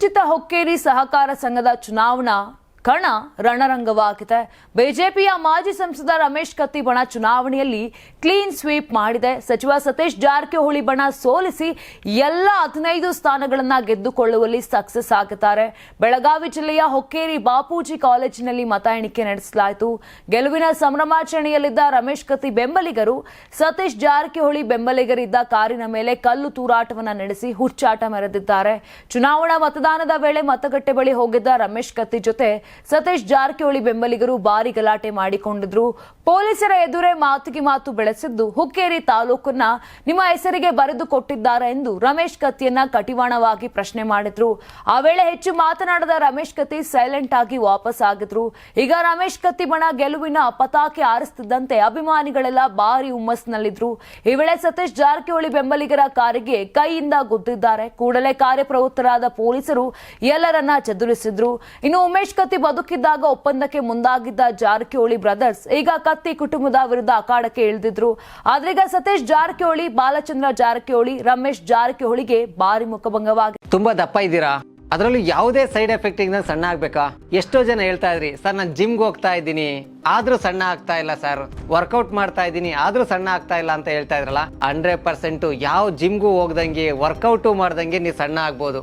ಪ್ರತಿಷ್ಠಿತ ಹೊಕ್ಕೇರಿ ಸಹಕಾರ ಸಂಘದ ಚುನಾವಣಾ ಕಣ ರಣರಂಗವಾಗಿದೆ. ಬಿಜೆಪಿಯ ಮಾಜಿ ಸಂಸದ ರಮೇಶ್ ಕತ್ತಿ ಬಣ ಚುನಾವಣೆಯಲ್ಲಿ ಕ್ಲೀನ್ ಸ್ವೀಪ್ ಮಾಡಿದೆ. ಸಚಿವ ಸತೀಶ್ ಜಾರಕಿಹೊಳಿ ಬಣ ಸೋಲಿಸಿ ಎಲ್ಲ ಹದಿನೈದು ಸ್ಥಾನಗಳನ್ನು ಗೆದ್ದುಕೊಳ್ಳುವಲ್ಲಿ ಸಕ್ಸಸ್ ಆಗುತ್ತಾರೆ ಬೆಳಗಾವಿ ಜಿಲ್ಲೆಯ ಹೊಕ್ಕೇರಿ ಬಾಪೂಜಿ ಕಾಲೇಜಿನಲ್ಲಿ ಮತ ಎಣಿಕೆ ನಡೆಸಲಾಯಿತು. ಗೆಲುವಿನ ಸಂಭ್ರಮಾಚರಣೆಯಲ್ಲಿದ್ದ ರಮೇಶ್ ಕತ್ತಿ ಬೆಂಬಲಿಗರು, ಸತೀಶ್ ಜಾರಕಿಹೊಳಿ ಬೆಂಬಲಿಗರಿದ್ದ ಕಾರಿನ ಮೇಲೆ ಕಲ್ಲು ತೂರಾಟವನ್ನು ನಡೆಸಿ ಹುಚ್ಚಾಟ ಮೆರೆದಿದ್ದಾರೆ. ಚುನಾವಣಾ ಮತದಾನದ ವೇಳೆ ಮತಗಟ್ಟೆ ಬಳಿ ಹೋಗಿದ್ದ ರಮೇಶ್ ಕತ್ತಿ ಜೊತೆ ಸತೀಶ್ ಜಾರಕಿಹೊಳಿ ಬೆಂಬಲಿಗರು ಭಾರಿ ಗಲಾಟೆ ಮಾಡಿಕೊಂಡಿದ್ರು. ಪೊಲೀಸರ ಎದುರೇ ಮಾತುಗೆ ಮಾತು ಬೆಳೆಸಿದ್ದು ಹುಕ್ಕೇರಿ ತಾಲೂಕನ್ನ ನಿಮ್ಮ ಹೆಸರಿಗೆ ಬರೆದು ಕೊಟ್ಟಿದ್ದಾರೆ ಎಂದು ರಮೇಶ್ ಕತ್ತಿಯನ್ನ ಕಟಿವಾಣವಾಗಿ ಪ್ರಶ್ನೆ ಮಾಡಿದ್ರು. ಆ ವೇಳೆ ಹೆಚ್ಚು ಮಾತನಾಡದ ರಮೇಶ್ ಕತ್ತಿ ಸೈಲೆಂಟ್ ಆಗಿ ವಾಪಸ್ ಆಗಿದ್ರು. ಈಗ ರಮೇಶ್ ಕತ್ತಿ ಬಣ ಗೆಲುವಿನ ಪತಾಕೆ ಆರಿಸುತ್ತಿದ್ದಂತೆ ಅಭಿಮಾನಿಗಳೆಲ್ಲ ಭಾರಿ ಹುಮ್ಮಸ್ನಲ್ಲಿದ್ರು ಈ ವೇಳೆ ಸತೀಶ್ ಜಾರಕಿಹೊಳಿ ಬೆಂಬಲಿಗರ ಕಾರಿಗೆ ಕೈಯಿಂದ ಗುದ್ದಿದ್ದಾರೆ. ಕೂಡಲೇ ಕಾರ್ಯಪ್ರವೃತ್ತರಾದ ಪೊಲೀಸರು ಎಲ್ಲರನ್ನ ಚದುರಿಸಿದ್ರು. ಇನ್ನು ಉಮೇಶ್ ಕತ್ತಿ ಬದುಕಿದ್ದಾಗ ಒಪ್ಪಂದಕ್ಕೆ ಮುಂದಾಗಿದ್ದ ಜಾರಕಿಹೊಳಿ ಬ್ರದರ್ಸ್ ಈಗ ಕತ್ತಿ ಕುಟುಂಬದ ವಿರುದ್ಧ ಅಖಾಡಕ್ಕೆ ಇಳಿದಿದ್ರು. ಆದ್ರೀಗ ಸತೀಶ್ ಜಾರಕಿಹೊಳಿ, ಬಾಲಚಂದ್ರ ಜಾರಕಿಹೊಳಿ, ರಮೇಶ್ ಜಾರಕಿಹೊಳಿಗೆ ಭಾರಿ ಮುಖಭಂಗವಾಗಿ ತುಂಬಾ ದಪ್ಪ ಇದ್ದೀರಾ? ಅದರಲ್ಲೂ ಯಾವುದೇ ಸೈಡ್ ಎಫೆಕ್ಟ್ ಇಂದ ಸಣ್ಣ ಆಗ್ಬೇಕಾ? ಎಷ್ಟೋ ಜನ ಹೇಳ್ತಾ ಇದ್ರಿ, ಸರ್, ನಾನು ಜಿಮ್ಗೆ ಹೋಗ್ತಾ ಇದ್ದೀನಿ. ಆದ್ರೂ ಸಣ್ಣ ಆಗ್ತಾ ಇಲ್ಲ, ಸರ್. ವರ್ಕೌಟ್ ಮಾಡ್ತಾ ಇದ್ದೀನಿ, ಆದ್ರೂ ಸಣ್ಣ ಆಗ್ತಾ ಇಲ್ಲ ಅಂತ ಹೇಳ್ತಾ ಇದ್ರಲ್ಲ? ಹಂಡ್ರೆಡ್ ಪರ್ಸೆಂಟ್ ಯಾವ ಜಿಮ್ಗೂ ಹೋಗ್ದಂಗೆ ವರ್ಕೌಟು ಮಾಡ್ದಂಗೆ ನೀವು ಸಣ್ಣ ಆಗ್ಬೋದು.